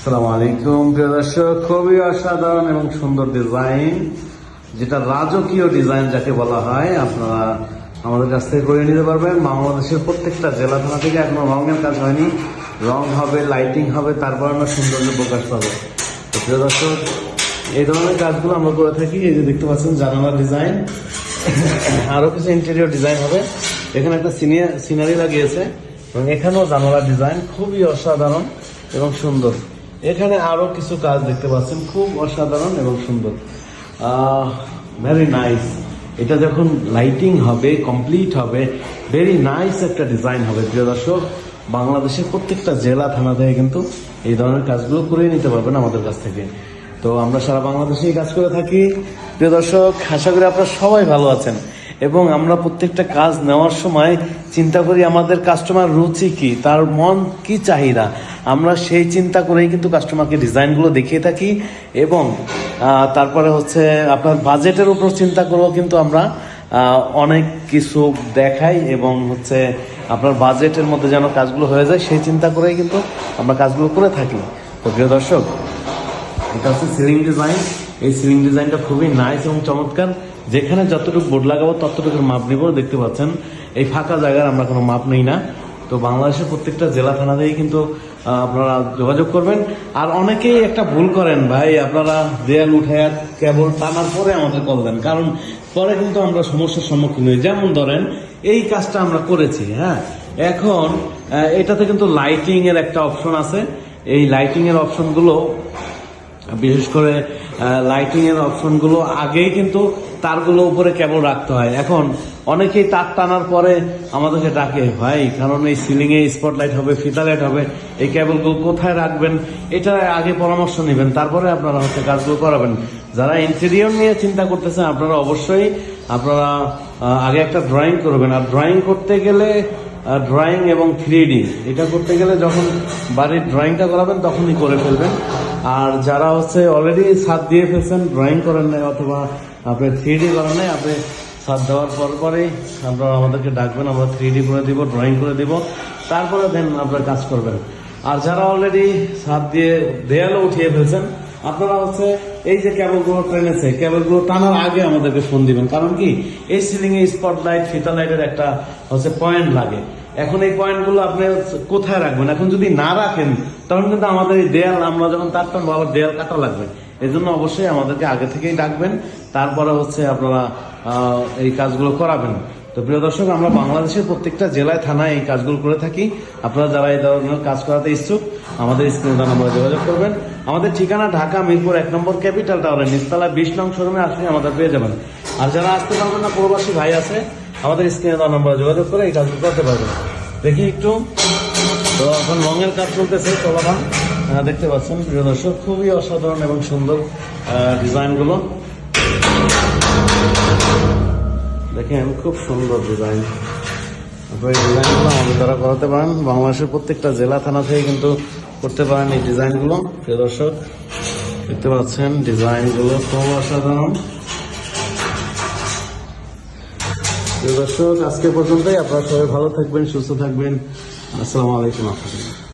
আসসালামু আলাইকুম, প্রিয় দর্শক। খুবই অসাধারণ এবং সুন্দর ডিজাইন যেটা রাজকীয় ডিজাইন যাকে বলা হয়, আপনারা আমাদের কাছ থেকে করে নিতে পারবেন। বাংলাদেশের প্রত্যেকটা জেলা থানা থেকে এখনও রঙের কাজ হয়নি। রং হবে লাইটিং হবে, তারপর আমরা সৌন্দর্য প্রকাশ পাবো। তো প্রিয় দর্শক, এই ধরনের কাজগুলো আমরা করে থাকি। এই যে দেখতে পাচ্ছেন, জানালার ডিজাইন আরও কিছু ইন্টেরিয়র ডিজাইন হবে। এখানে একটা সিনিয়র সিনারি লাগিয়েছে। এবং এখানেও জানালার ডিজাইন খুবই অসাধারণ এবং সুন্দর। এখানে আরও কিছু কাজ দেখতে পাচ্ছেন, খুব অসাধারণ এবং সুন্দর। ভেরি নাইস এটা যখন লাইটিং হবে কমপ্লিট হবে ভেরি নাইস একটা ডিজাইন হবে। প্রিয় দর্শক, বাংলাদেশের প্রত্যেকটা জেলা, থানা থেকে কিন্তু এই ধরনের কাজগুলো করে নিতে পারবেন আমাদের কাছ থেকে। তো আমরা সারা বাংলাদেশে এই কাজ করে থাকি। প্রিয় দর্শক, আশা করি আপনারা সবাই ভালো আছেন। এবং আমরা প্রত্যেকটা কাজ নেওয়ার সময় চিন্তা করি আমাদের কাস্টমার রুচি কি, তার মন কি চাহিদা। আমরা সেই চিন্তা করেই কিন্তু কাস্টমারকে ডিজাইনগুলো দেখিয়ে থাকি এবং তারপরে হচ্ছে আপনার বাজেটের উপর চিন্তা করেও কিন্তু আমরা অনেক কিছু দেখাই এবং হচ্ছে আপনার বাজেটের মধ্যে যেন কাজগুলো হয়ে যায় সেই চিন্তা করেই কিন্তু আমরা কাজগুলো করে থাকি। তো প্রিয় দর্শক, এটা হচ্ছে সিলিং ডিজাইন এই সিলিং ডিজাইনটা খুবই নাইস এবং চমৎকার। যেখানে যতটুকু বোর্ড লাগাবো, ততটুকুর মাপ নিব। দেখতে পাচ্ছেন, এই ফাঁকা জায়গার আমরা কোনো মাপ নেই না। তো বাংলাদেশের প্রত্যেকটা জেলা থানাতেই কিন্তু আপনারা যোগাযোগ করবেন। আর অনেকেই একটা ভুল করেন, ভাই, আপনারা দেয়াল উঠে কেবল টানার পরে আমাদের কল দেন। কারণ পরে কিন্তু আমরা সমস্যার সম্মুখীন হই। যেমন ধরেন, এই কাজটা আমরা করেছি হ্যাঁ? এখন এটাতে কিন্তু লাইটিং এর একটা অপশন আছে। এই লাইটিং এর অপশনগুলো, বিশেষ করে লাইটিং এর অপশনগুলো আগেই কিন্তু তারগুলো উপরে কেবল রাখতে হয়। এখন অনেকেই তার টানার পরে আমাদেরকে ডাকে, ভাই, কারণ এই সিলিং এ স্পটলাইট হবে ফিতা লাইট হবে, এই কেবলগুলো কোথায় রাখবেন? এটা আগে পরামর্শ নেবেন, তারপরে আপনারা হচ্ছে কাজগুলো করাবেন। যারা ইন্টেরিয়র নিয়ে চিন্তা করতেছেন, আপনারা অবশ্যই, আপনারা আগে একটা ড্রয়িং করবেন। আর ড্রয়িং করতে গেলে ড্রয়িং এবং থ্রি এটা করতে গেলে যখন বাড়ির ড্রয়িংটা করাবেন, তখনই করে ফেলবেন। আর যারা হচ্ছে অলরেডি ছাদ দিয়ে ফেলছেন ড্রয়িং করেন নাই অথবা আপনি থ্রি ডি করেন নাই আপনি ছাদ দেওয়ার পর পরেই আপনারা আমাদেরকে ডাকবেন, আমরা থ্রি ডি করে দিব ড্রয়িং করে দিব, তারপরে দেন আপনারা কাজ করবেন। আর যারা অলরেডি ছাদ দিয়ে দেয়ালও উঠিয়ে ফেলছেন, আপনারা হচ্ছে এই যে কেবলগুলো ট্রেনেছে কেবলগুলো টানার আগে আমাদেরকে ফোন দিবেন। কারণ কি? এই সিলিং এ স্পট লাইট ফিতা লাইটের একটা হচ্ছে পয়েন্ট লাগে। এখন এই পয়েন্টগুলো আপনি কোথায় রাখবেন? এখন যদি না রাখেন, তখন কিন্তু আমাদের এই দেয়াল, আমরা যখন তার টানবো আবার দেয়াল কাটা লাগবে। এই জন্য অবশ্যই আমাদেরকে আগে থেকেই ডাকবেন, তারপরে হচ্ছে আপনারা এই কাজগুলো করাবেন। তো প্রিয় দর্শক, আমরা বাংলাদেশের প্রত্যেকটা জেলায়, থানায় এই কাজগুলো করে থাকি। আপনারা যারা এই ধরনের কাজ করাতে ইচ্ছুক, আমাদের স্ক্রিনে নম্বরে যোগাযোগ করবেন। আমাদের ঠিকানা ঢাকা, মিরপুর এক নম্বর ক্যাপিটাল টাওয়ারে নিচতলা, বিশ নং শোরুমে আসলে আমাদের পেয়ে যাবেন। আর যারা আসতে পারবেন না, প্রবাসী ভাই আছে, আমাদের স্ক্রিনে দেওয়া নম্বরে যোগাযোগ করে এই কাজগুলো করতে পারবেন। দেখি একটু। তো এখন রঙের কাজ চলতেছে, চলমান। দেখতে পাচ্ছেন, প্রিয় দর্শক, খুবই অসাধারণ এবং সুন্দর ডিজাইনগুলো। দেখেন, খুব সুন্দর ডিজাইন। আপনার ডিজাইনগুলো আমাদের দ্বারা করাতে পারেন। বাংলাদেশের প্রত্যেকটা জেলা, থানা থেকে কিন্তু করতে পারেন এই ডিজাইনগুলো, প্রিয় দর্শক। দেখতে পাচ্ছেন, ডিজাইনগুলো খুব অসাধারণ। প্রিয় দর্শক, আজকে পর্যন্তই। আপনারা সবাই ভালো থাকবেন, সুস্থ থাকবেন। আসসালামু আলাইকুম। আপনাদের